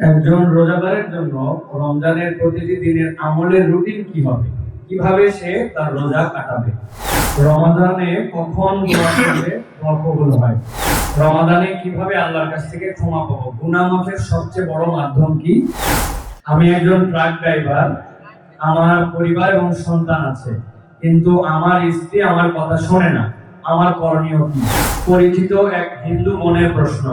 একজন রোজাদারের জন্য রমজানের প্রতিটি দিনের আমলের রুটিন কি হবে? কীভাবে সে তার রোজা কাটাবে? রমাদানে কখন কবুল হয়? রমাদানে কীভাবে আল্লাহর কাছ থেকে ক্ষমা পাবো? গুনাহ মাফের সবচেয়ে বড় মাধ্যম কি? আমি একজন ট্রাক ড্রাইভার, আমার পরিবার এবং সন্তান আছে, কিন্তু আমার স্ত্রী আমার কথা শোনে না। আমার করণীয় কি? পরিচিত এক হিন্দু বোনের প্রশ্ন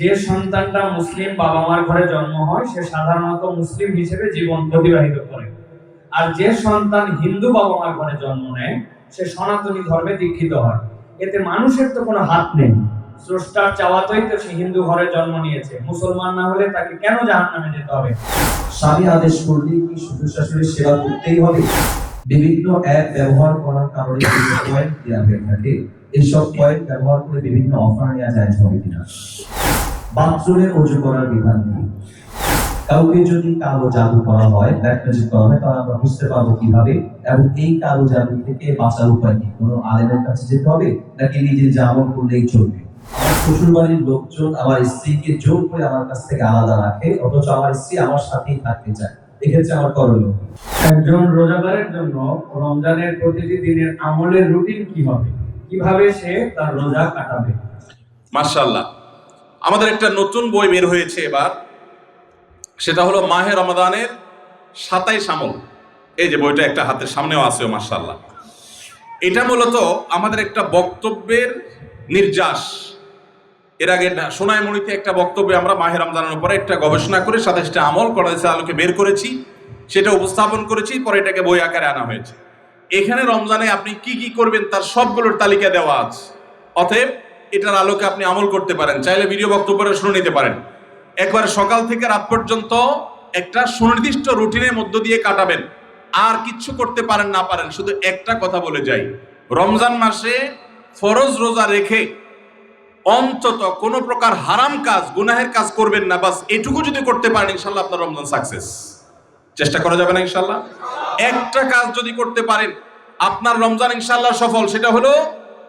যে সন্তানটা মুসলিম বাবা মার ঘরে জন্ম হয়, সে সাধারণত মুসলিম হিসেবে জীবন অতিবাহিত করে। আর যে সন্তান হিন্দু বাবা মার ঘরে জন্ম নেয়, সে সনাতনী ধর্মে দীক্ষিত হয়। এতে মানুষের তো কোনো হাত নেই। স্রষ্টার চাওয়াতেই তো সে হিন্দু ঘরে জন্ম নিয়েছে। মুসলমান না হলে তাকে কেন জাহান্নামে যেতে হবে? স্বামী আদেশ করলে কি শ্বশুর শাশুড়ির সেবা করতেই হবে? বিভিন্ন অ্যাপ ব্যবহার করার কারণে পয়েন্ট দেওয়া হয়ে থাকে। পয়েন্ট ব্যবহার করে বিভিন্ন অফার নেওয়া যায়, হবে কিনা? বাথরুমে অজু করার বিধান নেই। কাউকে যদি কালো জাদু করা হয় ব্ল্যাক ম্যাজিক করা হয় তাহলে আমরা বুঝতে পারব কীভাবে এবং এই কালো জাদু থেকে বাঁচার উপায় কি? কোনো আলেমের কাছে যেতে হবে নাকি নিজে আমল করলেই চলবে? আমার শ্বশুর বাড়ির লোকজন আমার স্ত্রীকে জোর করে আমার কাছ থেকে আলাদা রাখে অথচ আমার স্ত্রী আমার সাথেই থাকতে চায়। এক্ষেত্রে আমার করণীয় একজন রোজাদারের জন্য রমজানের প্রতিটি দিনের আমলের রুটিন কি হবে? কীভাবে সে তার রোজা কাটাবে? মার্শাল্লাহ আমাদের একটা নতুন বই বের হয়েছে এবার। সেটা হলো মাহে রমাদানের সাতাইশ আমল এই যে বইটা একটা হাতের সামনেও আছে মার্শাল্লাহ এটা মূলত আমাদের একটা বক্তব্যের নির্যাস। এর আগে সোনাইমণিতে একটা বক্তব্যে আমরা মাহের রমজানের উপরে একটা গবেষণা করে সাতাইশটা আমল করাইছে আলোকে বের করেছি, সেটা উপস্থাপন করেছি, পরে এটাকে বই আকারে আনা হয়েছে। এখানে রমজানে আপনি কি কি করবেন তার সবগুলোর তালিকা দেওয়া আছে। অতএব এটার আলোকে আপনি আমল করতে পারেন। চাইলে ভিডিও বক্তব্যটা শুনে নিতে পারেন। একবার সকাল থেকে রাত পর্যন্ত একটা সুনির্দিষ্ট রুটিনের মধ্য দিয়ে কাটাবেন। আর কিচ্ছু করতে পারেন, না পারেন, শুধু একটা কথা বলে যাই। রমজান মাসে ফরজ রোজা রেখে অন্তত কোনো প্রকার হারাম কাজ, গুনাহের কাজ করবেন না। বাস এটুকু যদি করতে পারেন, ইনশাল্লাহ আপনার রমজান সাকসেস চেষ্টা করা যাবে না, ইনশাল্লাহ? একটা কাজ যদি করতে পারেন, আপনার রমজান ইনশাল্লাহ সফল। সেটা হলো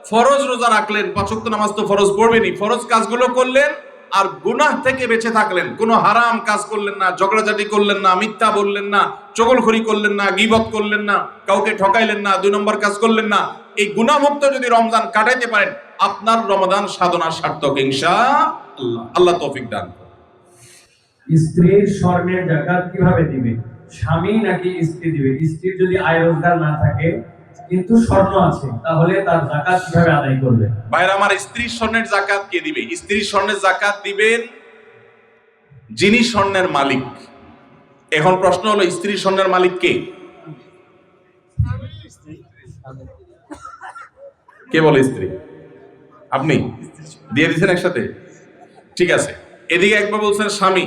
ফরজ রোজা রাখলেন পাঁচক্ত নামাজ তো ফরজ পড়বেনই। ফরজ কাজগুলো করলেন আর গুনাহ থেকে বেঁচে থাকলেন। কোনো হারাম কাজ করলেন না, ঝগড়াঝাটি করলেন না, মিথ্যা বললেন না, চগলখড়ি করলেন না, গিবত করলেন না, কাউকে ঠকাইলেন না, দুই নম্বর কাজ করলেন না। এই গুনাহমুক্ত যদি রমজান কাটাইতে পারেন, আপনার রমজান সাধনার সার্থক ইনশা আল্লাহ তৌফিক দান। স্ত্রীর স্বর্ণের জাকাত কীভাবে দিবে? স্বামী নাকি স্ত্রী দিবে? স্ত্রীর যদি আয় রোজগার না থাকে কিন্তু স্বর্ণ আছে, তাহলে তার জাকাত কীভাবে আদায় করবে? ভাইরা, আমার স্ত্রীর স্বর্ণের জাকাত কে দিবে? স্ত্রীর স্বর্ণের জাকাত দিবেন যিনি স্বর্ণের মালিক। এখন প্রশ্ন হলো স্ত্রীর স্বর্ণের মালিক কে? কে বলে স্ত্রী? আপনি? দিয়ে দিচ্ছেন একসাথে? ঠিক আছে। এদিকে একবার বলছেন, স্বামী,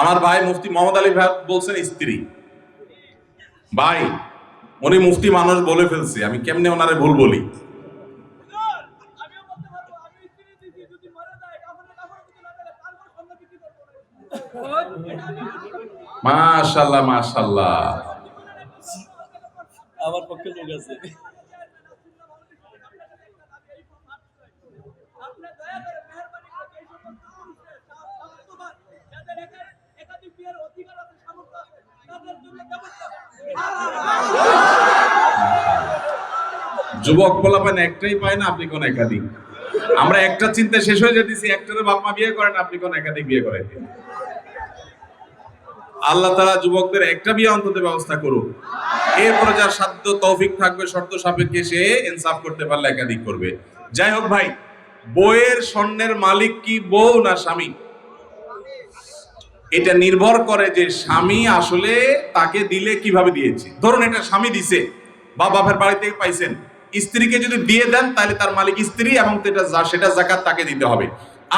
আমার ভাই মুফতি মোহাম্মদ আলী ভাই বলছেন স্ত্রী। ভাই উনি মুফতি মানুষ বলে ফেলছে আমি কেমনে ওনারে ভুল বলি? মাশাল্লাহ মাশাল্লাহ। আমার পক্ষে লোক আছে। আপনি দয়া করে মেহরবানি করে এই সমস্ত পুরুষদের স্বাস্থ্যবান যাদের একা- একাধিক বিয়ের অধিকার আছে সামর্থ্য আছে তাদের জন্য ব্যবস্থা যুবক পোলাপান একটাই পায় না, আপনি কোন একাধিক। আমরা একটা চিন্তা শেষ হয়ে যেতেছি একটারে বাপ মা বিয়ে করেন আপনি কোন একাধিক বিয়ে করেন আল্লাহ তারা যুবকদের একটা বিয়ে অন্তত ব্যবস্থা করুক। এরপরে যার সাধ্য তৌফিক থাকবে, শর্ত সাপেক্ষে সে ইনসাফ করতে পারলে একাধিক করবে। যাই হোক ভাই, বইয়ের স্বর্ণের মালিক কি বউ না স্বামী? এটা নির্ভর করে যে স্বামী আসলে তাকে দিলে কীভাবে দিয়েছে। ধরুন এটা স্বামী দিছে, বা বাপের বাড়ি থেকে পাইছেন। স্ত্রীকে যদি দিয়ে দেন, তাহলে তার মালিক স্ত্রী এবং সেটা জাকাত তাকে দিতে হবে।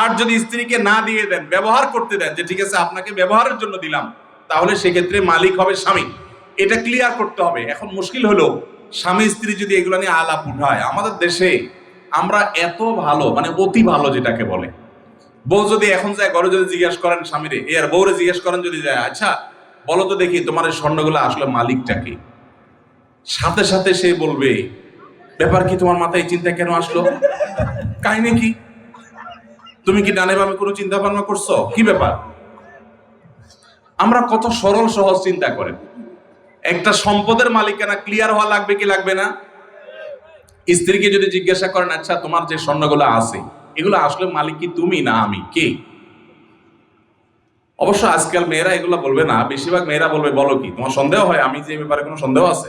আর যদি স্ত্রীকে না দিয়ে দেন, ব্যবহার করতে দেন, যে ঠিক আছে, আপনাকে ব্যবহারের জন্য দিলাম, তাহলে সেক্ষেত্রে মালিক হবে স্বামী। এটা ক্লিয়ার করতে হবে। এখন মুশকিল হলো, স্বামী স্ত্রী যদি এগুলো নিয়ে আলাপ উঠায়, আমাদের দেশে আমরা এত ভালো মানে অতি ভালো যেটাকে বলে। বউ যদি এখন যায় ঘরে যদি জিজ্ঞেস করেন স্বামীরে, এ আর বউরে জিজ্ঞেস করেন যদি যায় আচ্ছা বলো তো দেখি তোমার এই স্বর্ণগুলো আসলে মালিকটা কি? সাথে সাথে সে বলবে ব্যাপার কি তোমার মাথায় চিন্তা কেন আসলো? কাহিনী কি? তুমি কি ডানে বামে কোনো চিন্তা ভাবনা করছ? কি ব্যাপার? আমরা কত সরল সহজ চিন্তা করেন। একটা সম্পদের মালিকানা ক্লিয়ার হওয়া লাগবে কি লাগবে না? স্ত্রীকে যদি জিজ্ঞাসা করেন আচ্ছা তোমার যে স্বর্ণগুলো আছে, এগুলো আসলে মালিক কি তুমি না আমি? কে? অবশ্য আজকাল মেয়েরা এগুলো বলবে না। বেশিরভাগ মেয়েরা বলবে, বলো কি, তোমার সন্দেহ হয়? আমি যে ব্যাপারে কোনো সন্দেহ আছে?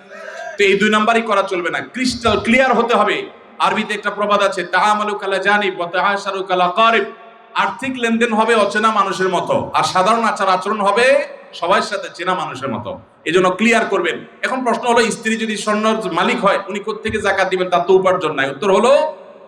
তো এই দুই নাম্বারই করা চলবে না। ক্রিস্টাল ক্লিয়ার হতে হবে। আরবিতে একটা প্রবাদ আছে, তাহামালু কালা ওয়া তাহাশারু কালা কারিব। আর্থিক লেনদেন হবে অচেনা মানুষের মতো, আর সাধারণ আচার আচরণ হবে সবার সাথে চেনা মানুষের মতো। এই জন্য ক্লিয়ার করবেন। এখন প্রশ্ন হলো, স্ত্রী যদি স্বর্ণর মালিক হয়, উনি থেকে জাকাত দিবেন? তার তো উপার্জন নাই। উত্তর হলো,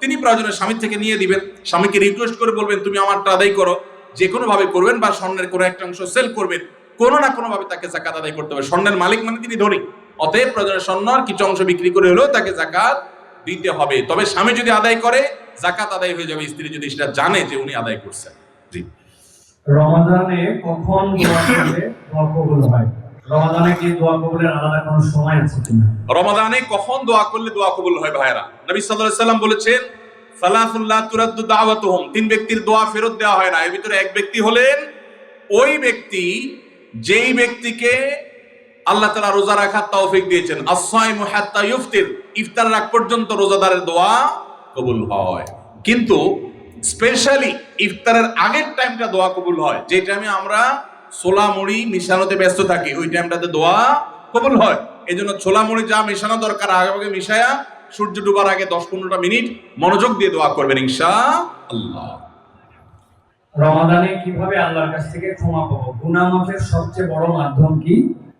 তিনি প্রয়োজনে স্বামীর থেকে নিয়ে দিবেন। স্বামীকে রিকোয়েস্ট করে বলবেন, তুমি আমারটা আদায় করো। যে কোনো ভাবে করবেন বা স্বর্ণের কোনো একটা অংশ সেল করবেন। কোনো না কোনো ভাবে তাকে জাকাত আদায় করতে হবে। স্বর্ণের মালিক মানে তিনি ধনী। অতএব প্রয়োজনে স্বর্ণর কিছু অংশ বিক্রি করে হলেও তাকে জাকাত দিতে হবে। তবে স্বামী যদি আদায় করে জাকাত আদায় হয়ে যাবে। স্ত্রী যদি সেটা জানে যে উনি আদায় করছেন। জি। রমাদানে কখন দোয়া করলে দোয়া কবুল হয়? রমাদানে কি দোয়া কবুলের আলাদা কোনো সময় আছে কিনা? রমাদানে কখন দোয়া করলে দোয়া কবুল হয় ভাইরা নবী সাল্লাল্লাহু আলাইহি সাল্লাম বলেছেন সালাতুল্লাহ তুরাদ্দু দাওয়াতুহুম। তিন ব্যক্তির দোয়া ফেরত দেওয়া হয় না। এর ভিতরে এক ব্যক্তি হলেন ওই ব্যক্তি যেই ব্যক্তিকে আল্লাহ তাআলা রোজা রাখার তৌফিক দিয়েছেন। as-সাইমু ইফতির। ইফতার রাখ পর্যন্ত রোজাদারের দোয়া কবুল হয়। কিন্তু স্পেশালি ইফতারের আগের টাইমটা দোয়া কবুল হয়। যে টাইমে আমরা ছোলা মুড়ি মিশানোতে ব্যস্ত থাকি, ওই টাইমটাতে দোয়া কবুল হয়। এই জন্য ছোলা মুড়ি যা মিশানো দরকার আগে আগে মিশায়া সূর্য ডুবার আগে দশ পনেরোটা মিনিট মনোযোগ দিয়ে দোয়া করবেন ইনশা আল্লাহ রমাদানে কীভাবে আল্লাহর কাছ থেকে ক্ষমা পাবো? গুনাহ সবচেয়ে বড় মাধ্যম কি?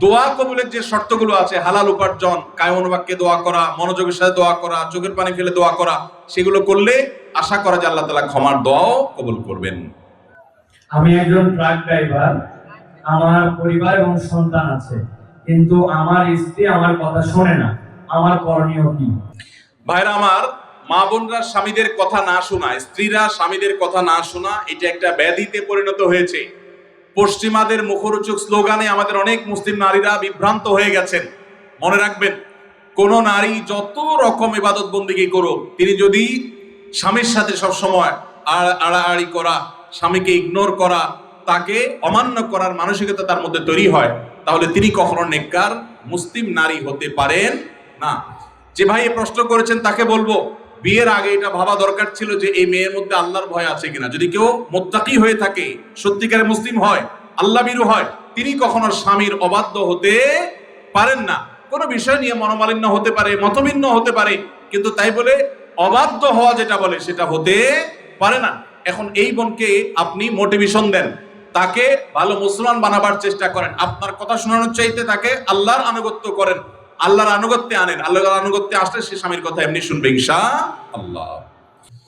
দোয়া কবুলের যে শর্তগুলো আছে হালাল উপার্জন কায়মনোবাক্যে দোয়া করা মনোযোগের সাথে দোয়া করা চোখের পানি ফেলে দোয়া করা সেগুলো করলে আশা করা যে আল্লাহ তালা ক্ষমার দোয়াও কবুল করবেন। আমি একজন ট্রাক ড্রাইভার আমার পরিবার এবং সন্তান আছে কিন্তু আমার স্ত্রী আমার কথা শোনে না আমার করণীয় কি? ভাইরা আমার মা বোনরা স্বামীদের কথা না শোনা স্ত্রীরা স্বামীদের কথা না শোনা এটা একটা ব্যাধিতে পরিণত হয়েছে। পশ্চিমাদের মুখরোচক স্লোগানে আমাদের অনেক মুসলিম নারীরা বিভ্রান্ত হয়ে গেছেন। মনে রাখবেন, কোন নারী যত রকম ইবাদত বন্দিগি করুক, তিনি যদি স্বামীর সাথে সব সময় আড়াআড়ি করা, স্বামীকে ইগনোর করা, তাকে অমান্য করার মানসিকতা তার মধ্যে তৈরি হয়, তাহলে তিনি কখনো নেককার মুসলিম নারী হতে পারেন না। যে ভাই প্রশ্ন করেছেন, তাকে বলব বিয়ের আগে এটা ভাবা দরকার ছিল যে এই মেয়ের মধ্যে আল্লাহর ভয় আছে কিনা। যদি কেউ মোত্তাকি হয়ে থাকে, সত্যিকারে মুসলিম হয় আল্লাহ বিরু হয়, তিনি কখনো স্বামীর অবাধ্য হতে পারেন না। কোনো বিষয় নিয়ে মনোমালিন্য হতে পারে মতভিন্ন হতে পারে, কিন্তু তাই বলে অবাধ্য হওয়া যেটা বলে, সেটা হতে পারে না। এখন এই বোনকে আপনি মোটিভেশন দেন। তাকে ভালো মুসলমান বানাবার চেষ্টা করেন। আপনার কথা শোনানোর চাইতে তাকে আল্লাহর আনুগত্য করেন। আল্লাহর আনুগত্যে আনেন। আল্লাহর আনুগত্যে আসলে সে স্বামীর কথা এমনি শুনবে ইনশা আল্লাহ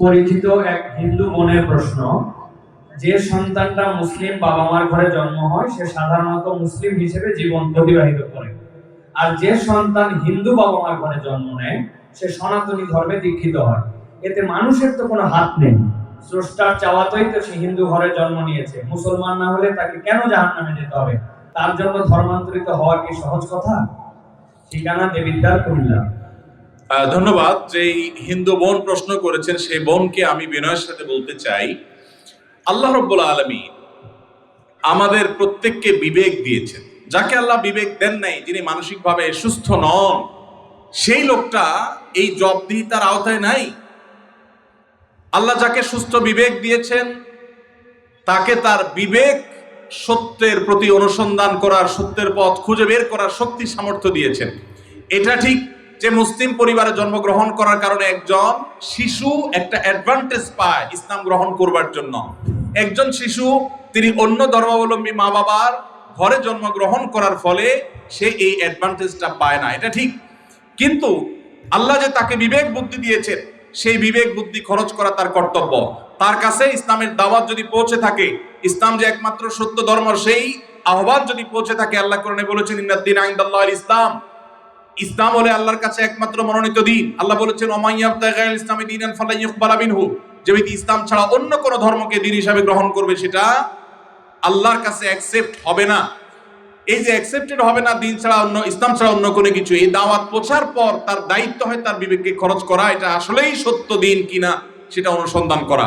পরিচিত এক হিন্দু বোনের প্রশ্ন, যে সন্তানটা মুসলিম বাবা মার ঘরে জন্ম হয়, সে সাধারণত মুসলিম হিসেবে জীবন অতিবাহিত করে। আর যে সন্তান হিন্দু বাবা মার ঘরে জন্ম নেয়, সে সনাতনী ধর্মে দীক্ষিত হয়। এতে মানুষের তো কোনো হাত নেই। স্রষ্টার চাওয়াতেই তো সে হিন্দু ঘরে জন্ম নিয়েছে। মুসলমান না হলে তাকে কেন জাহান নামে যেতে হবে? তার জন্য ধর্মান্তরিত হওয়া কি সহজ কথা? ঠিকানা দেবিদ্যার কুমিল্লা। ধন্যবাদ, যে হিন্দু বোন প্রশ্ন করেছেন, সেই বোনকে আমি বিনয়ের সাথে বলতে চাই। আল্লাহ রব্বুল আলমী আমাদের প্রত্যেককে বিবেক দিয়েছেন। যাকে আল্লাহ বিবেক দেন নাই, যিনি মানসিকভাবে সুস্থ নন, সেই লোকটা এই জবদিহিতার আওতায় নাই। আল্লাহ যাকে সুস্থ বিবেক দিয়েছেন, তাকে তার বিবেক সত্যের প্রতি অনুসন্ধান করার সত্যের পথ খুঁজে বের করার শক্তি সামর্থ্য দিয়েছেন। এটা ঠিক যে মুসলিম পরিবারে জন্মগ্রহণ করার কারণে একজন শিশু একটা অ্যাডভান্টেজ পায় ইসলাম গ্রহণ করবার জন্য। একজন শিশু, তিনি অন্য ধর্মাবলম্বী মা বাবার ঘরে জন্মগ্রহণ করার ফলে সে এই অ্যাডভান্টেজটা পায় না, এটা ঠিক। কিন্তু আল্লাহ যে তাকে বিবেক বুদ্ধি দিয়েছেন, সেই বিবেক বুদ্ধি খরচ করা তার কর্তব্য। তার কাছে ইসলামের দাওয়াত যদি পৌঁছে থাকে, ইসলাম যে একমাত্র সত্য ধর্ম, সেই আহ্বান যদি পৌঁছে থাকে, আল্লাহ কোরআনে বলেছেন ইন্নাদ্দিন আইন্দাল্লাহ ইসলাম। ইসলাম হলে আল্লাহর কাছে একমাত্র মনোনীত দিন। আল্লাহ বলেছেন ওমাইয়াবতাগাল ইসলামী দিনান ফালাই ইকবালা মিনহু। যে ব্যক্তি ইসলাম ছাড়া অন্য কোন ধর্মকে দিন হিসাবে গ্রহণ করবে, সেটা আল্লাহর কাছে অ্যাকসেপ্ট হবে না। এই যে অ্যাকসেপ্টেড হবে না, দিন ছাড়া অন্য, ইসলাম ছাড়া অন্য কোনো কিছু, এই দাওয়াত পৌঁছার পর তার দায়িত্ব হয় তার বিবেককে খরচ করা, এটা আসলেই সত্য দিন কিনা, সেটা অনুসন্ধান করা।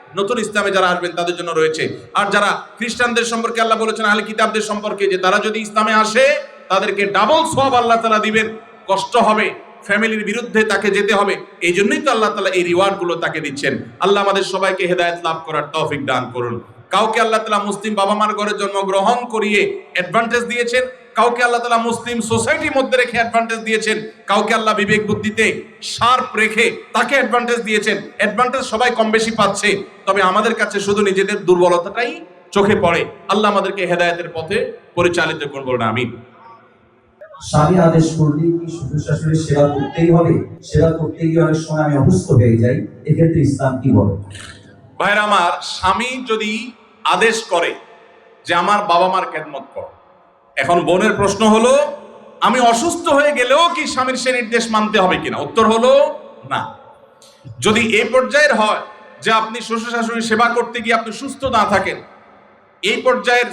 নতুন ইসলামে যারা আসবেন তাদের জন্য রয়েছে। আর যারা খ্রিস্টানদের সম্পর্কে আল্লাহ বলেছেন, আহলে কিতাবদের সম্পর্কে, যে তারা যদি ইসলামে আসে, তাদেরকে ডাবল সব আল্লাহ তালা দিবেন। কষ্ট হবে, ফ্যামিলির বিরুদ্ধে তাকে যেতে হবে। এই জন্যই তো আল্লাহ তালা এই রিওয়ার্ডগুলো তাকে দিচ্ছেন। আল্লাহ আমাদের সবাইকে হেদায়ত লাভ করার তৌফিক দান করুন। কাউকে আল্লাহ তালা মুসলিম বাবা মার ঘরে জন্মগ্রহণ করিয়ে অ্যাডভান্টেজ দিয়েছেন কাউকে আল্লাহ তালা মুসলিম সোসাইটির মধ্যে রেখে অ্যাডভান্টেজ দিয়েছেন কাউকে আল্লাহ বিবেক বুদ্ধিতে শার্প রেখে তাকে অ্যাডভান্টেজ দিয়েছেন। অ্যাডভান্টেজ সবাই কম বেশি পাচ্ছে তবে আমাদের কাছে শুধু নিজেদের দুর্বলতাটাই চোখে পড়ে। আল্লাহ আমাদেরকে হেদায়েতের পথে পরিচালিত করব না আমিন। স্বামী আদেশ করলে কি শ্বশুর শাশুড়ির সেবা করতেই হবে? সেবা করতে গিয়ে অনেক সময় আমি অসুস্থ হয়ে যাই এক্ষেত্রে ইসলাম কি বলে? ভাইরা আমার স্বামী যদি আদেশ করে যে আমার বাবা মার খেদমত কর এখন বোনের প্রশ্ন হলো, আমি অসুস্থ হয়ে গেলেও কি স্বামীর সে নির্দেশ মানতে হবে কিনা? উত্তর হলো, না। যদি এই পর্যায়ের হয় যে আপনি শ্বশুর শাশুড়ির সেবা করতে গিয়ে আপনি সুস্থ না থাকেন, এই পর্যায়ের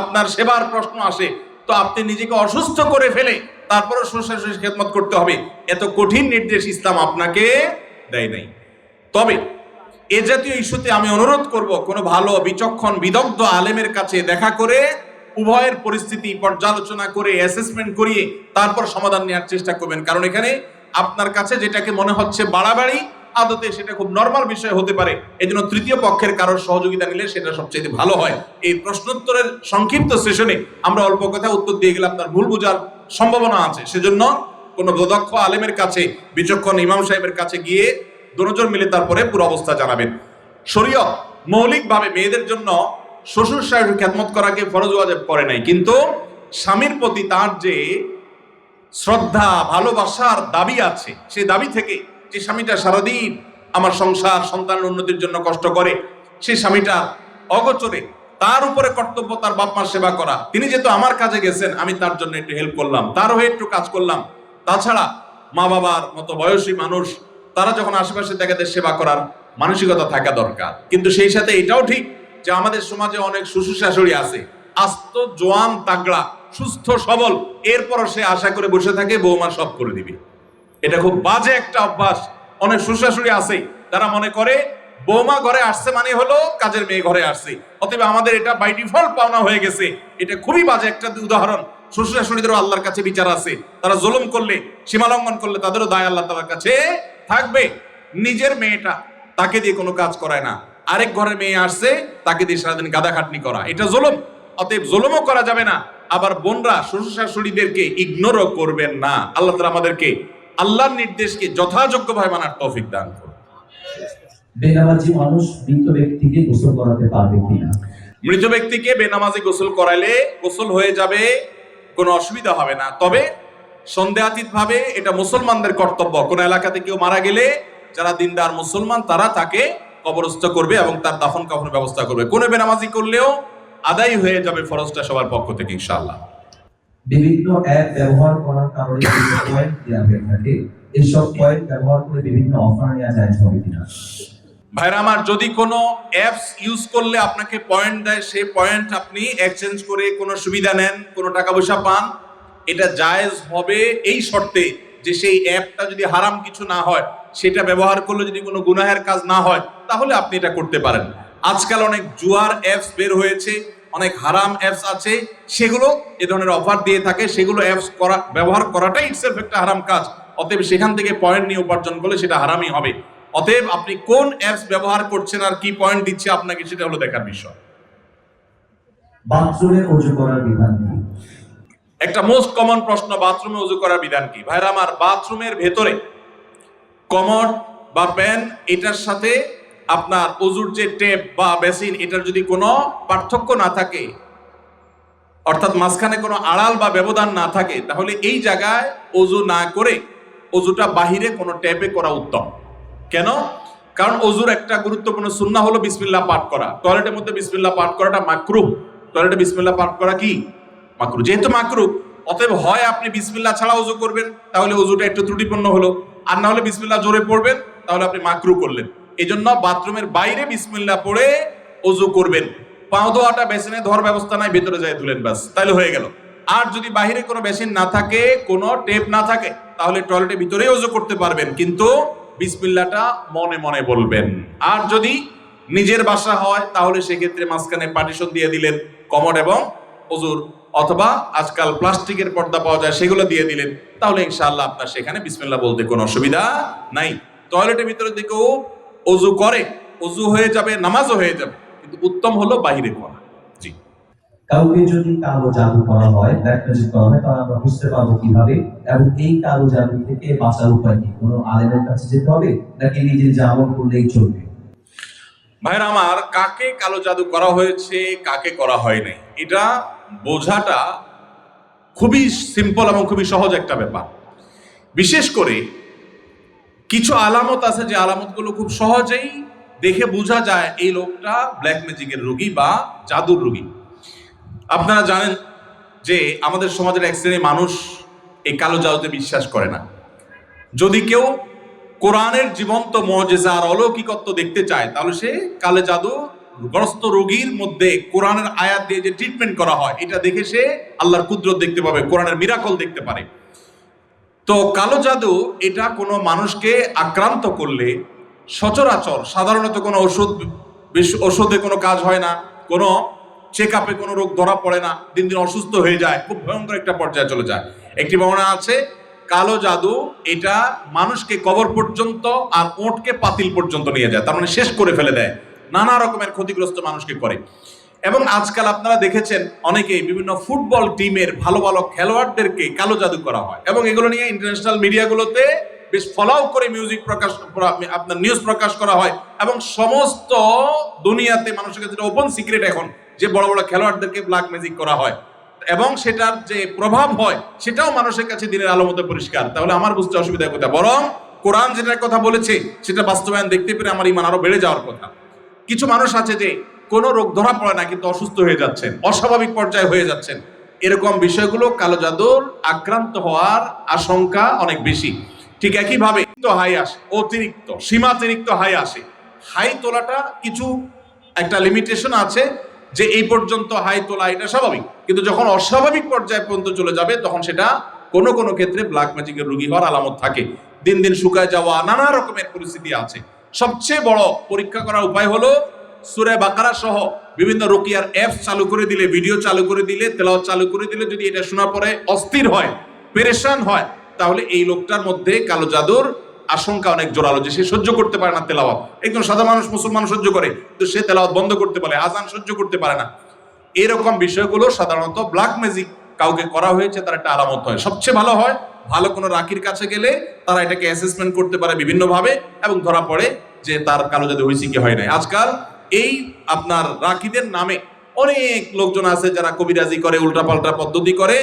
আপনার সেবার প্রশ্ন আসে, তো আপনি নিজেকে অসুস্থ করে ফেলে তারপরে শ্বশুর শাশুড়ির খেদমত করতে হবে। এত কঠিন নির্দেশ ইসলাম আপনাকে দেয় নাই। তবে এ জাতীয় ইস্যুতে আমি অনুরোধ করব, কোনো ভালো, বিচক্ষণ, বিদগ্ধ আলেমের কাছে দেখা করে উভয়ের পরিস্থিতি পর্যালোচনা করে অ্যাসেসমেন্ট করিয়ে তারপর সমাধান নেওয়ার চেষ্টা করবেন। কারণ এখানে আপনার কাছে যেটাকে মনে হচ্ছে বাড়াবাড়ি, আদতে সেটা খুব নর্মাল বিষয় হতে পারে। এই জন্য তৃতীয় পক্ষের কারোর সহযোগিতা নিলে সেটা সবচেয়ে ভালো হয়। এই প্রশ্নোত্তরের সংক্ষিপ্ত সেশনে আমরা অল্প কথা উত্তর দিয়ে গেলে আপনার ভুল বোঝার সম্ভাবনা আছে। সেজন্য কোনো দক্ষ আলেমের কাছে, বিচক্ষণ ইমাম সাহেবের কাছে গিয়ে দুজন মিলে তারপরে পুরো অবস্থা জানাবেন। শরীয়ত মৌলিকভাবে মেয়েদের জন্য শ্বশুর শাশুড়ির খেদমত করাকে ফরজ ওয়াজেব করে নাই, কিন্তু স্বামীর প্রতি তার যে শ্রদ্ধা, ভালোবাসার দাবি আছে, সেই দাবি থেকে যে স্বামীটা সারাদিন আমার সংসার, সন্তানের উন্নতির জন্য কষ্ট করে, সেই স্বামীটা অগোচরে তার উপরে কর্তব্য তার বাপ মার সেবা করা। তিনি যেহেতু আমার কাজে গেছেন, আমি তার জন্য একটু হেল্প করলাম তার হয়ে একটু কাজ করলাম। তাছাড়া মা বাবার মতো বয়সী মানুষ, তারা যখন আশেপাশে তাদের সেবা করার মানসিকতা থাকা দরকার। কিন্তু সেই সাথে এটাও ঠিক যে আমাদের সমাজে অনেক শ্বশুর শাশুড়ি আছে। আস্ত, জোয়ান, তাগড়া, সুস্থ, সবল। এরপরও সে আশা করে বসে থাকে, বৌমা সব করে দিবে। এটা খুব বাজে একটা অভ্যাস। অনেক শ্বশুরাশুড়ি আছে, তারা মনে করে, বৌমা ঘরে আসছে মানে হলো কাজের মেয়ে ঘরে আসছে। অতএব আমাদের এটা বাই ডিফল্ট পাওনা হয়ে গেছে। এটা খুবই বাজে একটা উদাহরণ। শ্বশুর শাশুড়িদেরও আল্লাহর কাছে বিচার আছে। তারা জুলুম করলে সীমা লঙ্ঘন করলে তাদেরও দায় আল্লাহ তালার কাছে থাকবে। নিজের মেয়েটা তাকে দিয়ে কোনো কাজ করায় না। আরেক ঘরের মেয়ে আসছে তাকে দিয়ে সারাদিন গাদা খাটনি করা। এটা জুলুম। অতএব জুলুমও করা যাবে না। আবার বোনরা শ্বশুর শাশুড়িদেরকে ইগনোরও করবেন না। আল্লাহ তালা আমাদেরকে আল্লাহর নির্দেশকে যথাযোগ্যভাবে মানার তৌফিক দান করুন। বেনামাজি মানুষ মৃত ব্যক্তিকে গোসল করাতে পারবে কিনা? মৃত ব্যক্তিকে বেনামাজি গোসল করাইলে গোসল হয়ে যাবে কোনো অসুবিধা হবে না। তবে সন্দেহাতীত ভাবে এটা মুসলমানদের কর্তব্য। কোন এলাকাতে কেউ মারা গেলে যারা দিনদার মুসলমান তারা তাকে কবরস্থ করবে এবং তার দাফন কাফনের ব্যবস্থা করবে। কোন বেনামাজি করলেও আদায় হয়ে যাবে ফরজটা সবার পক্ষ থেকে ইনশাআল্লাহ। বিভিন্ন অ্যাপ ব্যবহার করার কারণে পয়েন্ট দেওয়া হয়ে থাকে এইসব পয়েন্ট ব্যবহার করে বিভিন্ন অফার নেওয়া যায় হবে কিনা। ভাইরা আমার যদি কোনো অ্যাপস ইউজ করলে আপনাকে পয়েন্ট দেয় সেই পয়েন্ট আপনি এক্সচেঞ্জ করে কোনো সুবিধা নেন কোনো টাকা পয়সা পান এটা জায়েজ হবে এই শর্তে যে সেই অ্যাপটা যদি হারাম কিছু না হয়, সেটা ব্যবহার করলে যদি কোনো গুনাহের কাজ না হয়, তাহলে আপনি এটা করতে পারেন। আজকাল অনেক জুয়ার অ্যাপস বের হয়েছে, অনেক হারাম অ্যাপস আছে, সেগুলো এ ধরনের অফার দিয়ে থাকে, সেগুলো অ্যাপস করা, ব্যবহার করাটাই ইটসেলফ একটা হারাম কাজ। অতএব সেখান থেকে পয়েন্ট নিয়ে উপার্জন করলে সেটা হারামই হবে। অতএব আপনি কোন অ্যাপস ব্যবহার করছেন আর কি পয়েন্ট দিচ্ছে আপনাকে সেটা হলো দেখার বিষয়। বাথরুমে অজু করার বিধান একটা মোস্ট কমন প্রশ্ন বাথরুমে উজু করার বিধান কি? ভাইরা আমার বাথরুমের ভেতরে কমট বা প্যান, এটার সাথে আপনার অজুর যে টেপ বা বেসিন এটার যদি কোনো পার্থক্য না থাকে, অর্থাৎ মাঝখানে কোনো আড়াল বা ব্যবধান না থাকে, তাহলে এই জায়গায় অজু না করে অজুটা বাহিরে কোনো ট্যাপে করা উত্তম। কেন? কারণ অজুর একটা গুরুত্বপূর্ণ সুন্না হলো বিসমিল্লা পাঠ করা। টয়লেটের মধ্যে বিসমিল্লাহ পাঠ করাটা মাকরু টয়লেটে বিসমিল্লাহ পাঠ করা কি? মাকরু। যেহেতু মাকরু, অতএব হয় আপনি বিসমিল্লা ছাড়া অজু করবেন, তাহলে অজুটা একটু ত্রুটিপূর্ণ হলো। আর না হলে বিসমিল্লা জোরে পড়বেন, তাহলে আপনি মাকরু করলেন। এই জন্য বাথরুমের বাইরে বিসমিল্লা পড়ে অজু করবেন। পাও ধোয়াটা বেসিনে ধোয়ার ব্যবস্থা নাই, ভেতরে যায় ধুলেন ব্যাস তাহলে হয়ে গেল। আর যদি বাইরে কোনো বেসিন না থাকে, কোনো টেপ না থাকে, তাহলে টয়লেটের ভিতরেই অজু করতে পারবেন, কিন্তু বিসমিল্লাটা মনে মনে বলবেন। আর যদি নিজের বাসা হয়, তাহলে সেক্ষেত্রে মাঝখানে পার্টিশন দিয়ে দিলেন কমড এবং অজুর অথবা আজকাল প্লাস্টিকের পর্দা পাওয়া যায় সেগুলো দিয়ে দিলেন। তাহলে ইনশাআল্লাহ আপনার সেখানে বিসমিল্লাহ বলতে কোনো অসুবিধা নাই। টয়লেটের ভিতরে দিকেও অজু করে অজু হয়ে যাবে নামাজও হয়ে যাবে কিন্তু উত্তম হলো বাইরে করা। জি। কাউকে যদি কালো জাদু করা হয় ম্যাজিক করা হয় তাহলে আমরা বুঝতে পারব কীভাবে এবং এই কালো জাদু থেকে বাঁচার উপায় কি? কোনো আলেমের কাছে যেতে হবে নাকি নিজে যে আমল করলেই চলবে? ভাইরা আমার কাকে কালো জাদু করা হয়েছে কাকে করা হয় নাই? এটা বোঝাটা খুবই সিম্পল এবং খুবই সহজ একটা ব্যাপার। বিশেষ করে কিছু আলামত আছে যে আলামতগুলো খুব সহজেই দেখে বোঝা যায় এই লোকটা ব্ল্যাক ম্যাজিকের রোগী বা জাদুর রোগী। আপনারা জানেন যে আমাদের সমাজের এক শ্রেণির মানুষ এই কালো জাদুতে বিশ্বাস করে না। যদি কেউ কোরআনের জীবন্ত মজেজা আর অলৌকিকত্ব দেখতে চায়, তাহলে সে কালো জাদু গ্রস্ত রোগীর মধ্যে কোরআনের আয়াত দিয়ে যে ট্রিটমেন্ট করা হয়, এটা দেখে সে আল্লাহর কুদরত দেখতে পাবে, কোরআনের মিরাকল দেখতে পারে। তো কালো জাদু, এটা কোনো মানুষকে আক্রান্ত করলে সচরাচর সাধারণত কোনো ওষুধ, বেশ- ওষুধে কোনো কাজ হয় না, কোনো চেক আপে কোনো রোগ ধরা পড়ে না, দিন দিন অসুস্থ হয়ে যায়, খুব ভয়ঙ্কর একটা পর্যায়ে চলে যায়। একটি বর্ণনা আছে, কালো জাদু, এটা মানুষকে কবর পর্যন্ত আর ওঁটকে পাতিল পর্যন্ত নিয়ে যায়, তার মানে শেষ করে ফেলে দেয়। নানা রকমের ক্ষতিগ্রস্ত মানুষকে করে। এবং আজকাল আপনারা দেখেছেন অনেকেই বিভিন্ন ফুটবল টিমের ভালো ভালো খেলোয়াড়দেরকে কালো জাদু করা হয় এবং এগুলো নিয়ে ইন্টারন্যাশনাল মিডিয়াগুলোতে বেশ ফলাও করে মিউজিক প্রকাশ আপনার নিউজ প্রকাশ করা হয় এবং সমস্ত দুনিয়াতে মানুষের কাছে ওপেন সিক্রেট এখন যে বড় বড় খেলোয়াড়দেরকে ব্ল্যাক ম্যাজিক করা হয়। এবং সেটার যে প্রভাব হয়, সেটাও মানুষের কাছে দিনের আলো মতো পরিষ্কার। তাহলে আমার বুঝতে অসুবিধা কোথায়? বরং কোরআন যেটার কথা বলেছে, সেটা বাস্তবায়ন দেখতে পেরে আমার ইমান আরও বেড়ে যাওয়ার কথা। কিছু মানুষ আছে যে কোনো রোগ ধরা পড়ে না, কিন্তু অসুস্থ হয়ে যাচ্ছেন, অস্বাভাবিক পর্যায়ে হয়ে যাচ্ছেন। এরকম বিষয়গুলো কালো জাদুর আক্রান্ত হওয়ার আশঙ্কা অনেক বেশি। ঠিক একইভাবে হাই আসে, অতিরিক্ত, সীমাতিরিক্ত হাই আসে। হাই তোলাটা কিছু একটা লিমিটেশন আছে যে এই পর্যন্ত হাই তোলা এটা স্বাভাবিক। কিন্তু যখন অস্বাভাবিক পর্যায়ে পর্যন্ত চলে যাবে, তখন সেটা কোনো কোনো ক্ষেত্রে ব্ল্যাক ম্যাজিকের রোগী হওয়ার আলামত থাকে। দিন দিন শুকায় যাওয়া, নানা রকমের পরিস্থিতি আছে। সবচেয়ে বড় পরীক্ষা করার উপায় হলো সুরে বাকারা সহ বিভিন্ন রোকিয়ার অ্যাপ চালু করে দিলে, ভিডিও চালু করে দিলে, তেলাওয়াত চালু করে দিলে যদি এটা শোনার পরে অস্থির হয়, পেরেশান হয়, তাহলে এই লোকটার মধ্যে কালো জাদুর আশঙ্কা অনেক জোরালো যে সে সহ্য করতে পারে না তেলাওয়াত। একজন সাধারণ মানুষ, মুসলমান সহ্য করে, তো সে তেলাওয়াত বন্ধ করতে পারে, আজান সহ্য করতে পারে না। এরকম বিষয়গুলো সাধারণত ব্ল্যাক ম্যাজিক কাউকে করা হয়েছে, তার একটা আলামত হয়। সবচেয়ে ভালো হয় ভালো কোনো রাখির কাছে গেলে তারা এটাকে অ্যাসেসমেন্ট করতে পারে বিভিন্নভাবে এবং ধরা পড়ে যে তার কালো জাদু হয়েছে কি হয় নাই। আজকাল এই আপনার রাখিদের নামে অনেক লোকজন আছে যারা কবিরাজি করে, উল্টাপাল্টা পদ্ধতি করে,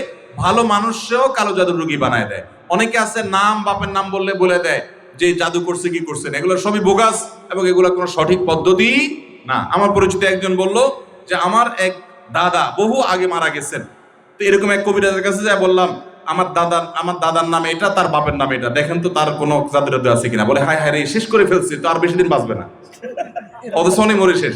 ভালো মানুষও কালো জাদুর রোগী বানায় দেয়। অনেকে আছে নাম, বাপের নাম বললে বলে দেয় যে জাদু করছে, কি করছে এগুলো সবই বোগাস এবং এগুলো কোনো সঠিক পদ্ধতি না। আমার পরিচিত একজন বলল যে, আমার এক দাদা বহু আগে মারা গেছেন। তো এরকম এক কবিরাজের কাছে যা বললাম আমার দাদার আমার দাদার নামে এটা, তার বাপের নামে এটা। দেখেন তো তার কোনো জাদুরাদু আছে কিনা। বলে, হায় হায় রে, শেষ করে ফেলছে, তো আর বেশি দিন বাঁচবে না। অথচ অনেক মরে শেষ।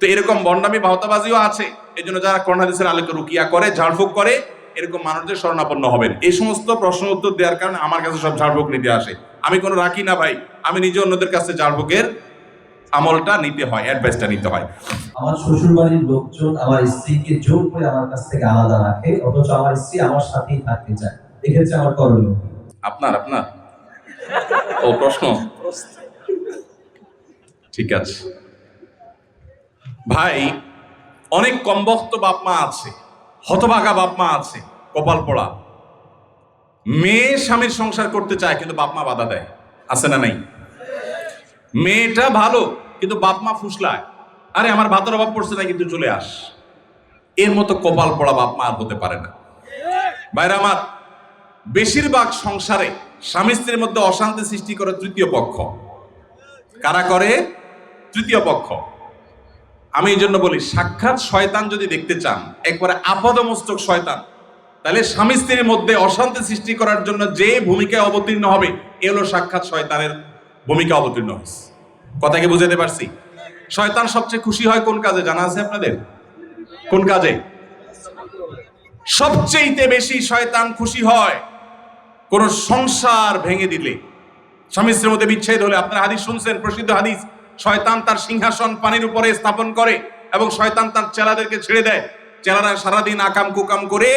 তো এরকম বন্ডামি ভাওতাবাজিও আছে। এই জন্য যারা করোনা হাদিসের আলোকে রুকিয়া করে, ঝাড়ফুঁক করে, এরকম মানুষদের শরণাপন্ন হবেন। এই সমস্ত প্রশ্ন উত্তর দেওয়ার কারণে আমার কাছে সব ঝাড়ফুঁক নিতে আসে। আমি কোনো রাখি না ভাই। আমি নিজে অন্যদের কাছে ঝাড়ফুঁকের আমলটা নিতে হয় অ্যাডভাইসটা নিতে হয়। আমার শ্বশুর বাড়ির লোকজন আমার স্ত্রীকে জোর করে আমার কাছ থেকে আলাদা রাখে অথচ আমার স্ত্রী আমার সাথেই থাকতে চায়। এক্ষেত্রে আমার করণীয় আপনার আপনার? ও প্রশ্ন? ঠিক আছে। ভাই অনেক কমবক্ত বাপ মা আছে হতভাগা বাপ মা আছে কপাল পড়া। মেয়ে স্বামীর সংসার করতে চায় কিন্তু বাপ মা বাধা দেয়। আছে না নাই? মেয়েটা ভালো কিন্তু বাপ মা ফুসলায়। আরে, আমার ভাতের অভাব পড়ছে না, কিন্তু চলে আস। এর মতো কপাল পড়া বাপ মা আর হতে পারে না। বাইরে আমার, বেশিরভাগ সংসারে স্বামী স্ত্রীর মধ্যে অশান্তি সৃষ্টি করে তৃতীয় পক্ষ। কারা করে? তৃতীয় পক্ষ। আমি এই জন্য বলি, সাক্ষাৎ শয়তান যদি দেখতে চান, একবারে আপদমস্তক শয়তান, তাহলে স্বামী স্ত্রীর মধ্যে অশান্তি সৃষ্টি করার জন্য যে ভূমিকায় অবতীর্ণ হবে, এ হলো সাক্ষাৎ শয়তানের ভূমিকা অবতীর্ণ হয়েছে। কথা কি বুঝাতে পারছি? শয়তান সবচেয়ে খুশি হয় কোন কাজে? জানা আছে আপনাদের? কোন কাজে? সবচেয়েতে বেশি শয়তান খুশি হয় কোন সংসার ভেঙে দিলে। স্বামী স্ত্রীর মধ্যে বিচ্ছেদ হলে, আপনারা হাদিস শুনছেন, প্রসিদ্ধ হাদিস, শয়তান তার সিংহাসন পানির উপরে স্থাপন করে এবং শয়তান তার চেলাদেরকে ছেড়ে দেয়। চেলারা সারাদিন আকাম কুকাম করে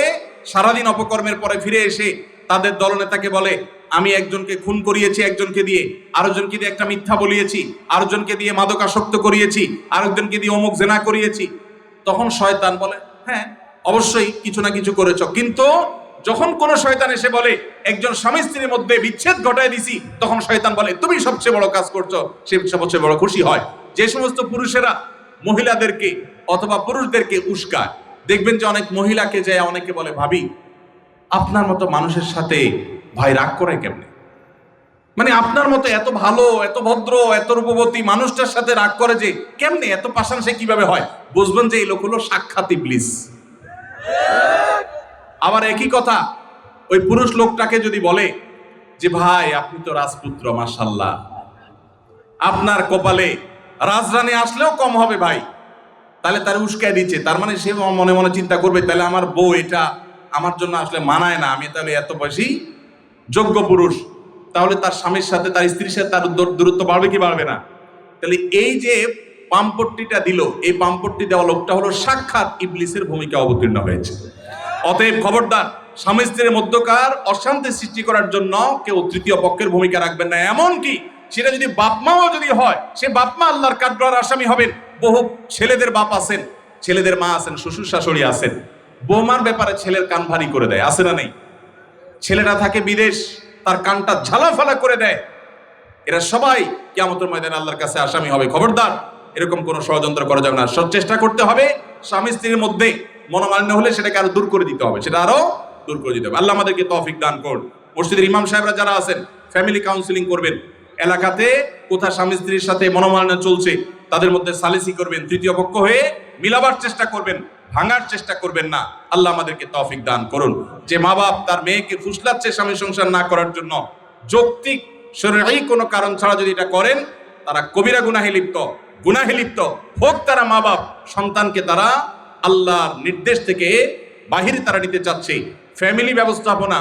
সারাদিন অপকর্মের পরে ফিরে এসে তাদের দলনেতাকে বলে আমি একজনকে খুন করিয়েছি একজনকে দিয়ে, আরেকজনকে দিয়ে একটা মিথ্যা বলিয়েছি, আরেকজনকে দিয়ে মাদকাসক্ত করিয়েছি, আরেকজনকে দিয়ে অমুক জেনা করিয়েছি। তখন শয়তান বলে হ্যাঁ অবশ্যই কিছু না কিছু করেছ, কিন্তু যখন কোন শয়তান এসে বলে, একজন স্বামী স্ত্রীর মধ্যে বিচ্ছেদ ঘটায় দিছি, তখন শয়তান বলে, তুমি সবচেয়ে বড় কাজ করছ, সে সবচেয়ে বড় খুশি হয়। যে সমস্ত পুরুষেরা মহিলাদেরকে অথবা পুরুষদেরকে উস্কায়, দেখবেন যে অনেক মহিলাকে যায় অনেকে বলে, ভাবি, আপনার মতো মানুষের সাথে ভাই, রাগ করে কেমনে? মানে আপনার মতো এত ভালো, এত ভদ্র, এত রূপবতী মানুষটার সাথে রাগ করে যে কেমনে, এত পাশান সে কীভাবে হয়? বুঝবেন যে এই লোক হলো সাক্ষাৎ ইবলিস। আবার একই কথা, ওই পুরুষ লোকটাকে যদি বলে যে, ভাই, আপনি তো রাজপুত্র মাসাল্লাহ আপনার কপালে রাজরানী আসলেও কম হবে ভাই। তাহলে তার উস্কায় দিচ্ছে। তার মানে সে মনে মনে চিন্তা করবে, তাহলে আমার বউ এটা আমার জন্য আসলে মানায় না। আমি তাহলে এত বেশি যোগ্য পুরুষ, তাহলে তার স্বামীর সাথে, তার স্ত্রীর সাথে তার দূরত্ব বাড়বে কি বাড়বে না? তাহলে এই যে পাম্পট্টিটা দিল, এই পাম্পট্টি দেওয়া লোকটা হলো সাক্ষাৎ ইবলিসের ভূমিকা অবতীর্ণ হয়েছে। অতএব খবরদার, স্বামী স্ত্রীর মধ্যকার অশান্তি সৃষ্টি করার জন্য কেউ তৃতীয় পক্ষের ভূমিকা রাখবেন না। এমন কি সেটা যদি বাপমাও যদি হয়, সে বাপমা আল্লাহর কাঠগড়ার আসামি হবেন। বহু ছেলেদের বাপ আছেন, ছেলেদের মা আছেন, শ্বশুর শাশুড়ি আছেন। বৌমার ব্যাপারে ছেলের কান ভারী করে দেয়, আছে না নেই? ছেলেটা থাকে বিদেশ, তার কানটা ঝালাফালা করে দেয়। এরা সবাই কিয়ামতের ময়দানে আল্লাহর কাছে আসামি হবে। খবরদার, এরকম কোনো ষড়যন্ত্র করা যাবে না। সব চেষ্টা করতে হবে, স্বামী স্ত্রীর মধ্যে মনোমালিন্য হলে সেটাকে আরও দূর করে দিতে হবে, সেটা আরও দূর করে দিতে হবে। আল্লাহ আমাদেরকে তৌফিক দান করুন। মসজিদের ইমাম সাহেবরা যারা আছেন ফ্যামিলি কাউন্সিলিং করবেন। এলাকাতে কোথা স্বামী স্ত্রীর সাথে মনোমালিন্য চলছে, তাদের মধ্যে সালিসি করবেন। তৃতীয় পক্ষ হয়ে মিলাবার চেষ্টা করবেন। ভাঙার চেষ্টা করবেন না। আল্লাহ আমাদেরকে তৌফিক দান করুন। যে মা বাপ তার মেয়েকে ফুসলাচ্ছে স্বামী সংসার না করার জন্য, যৌক্তিক শরীরই কোনো কারণ ছাড়া যদি এটা করেন, তারা কবিরা গুনাহে লিপ্ত গুনাহে লিপ্ত। হোক তারা মা বাপ সন্তানকে তারা আল্লাহর নির্দেশ থেকে বাহিরে তারা নিতে চাচ্ছে। ফ্যামিলি ব্যবস্থাপনা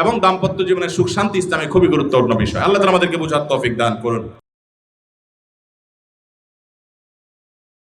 এবং দাম্পত্য জীবনের সুখ শান্তি ইসলামে খুবই গুরুত্বপূর্ণ বিষয়। আল্লাহ আমাদেরকে বোঝার তৌফিক দান করুন।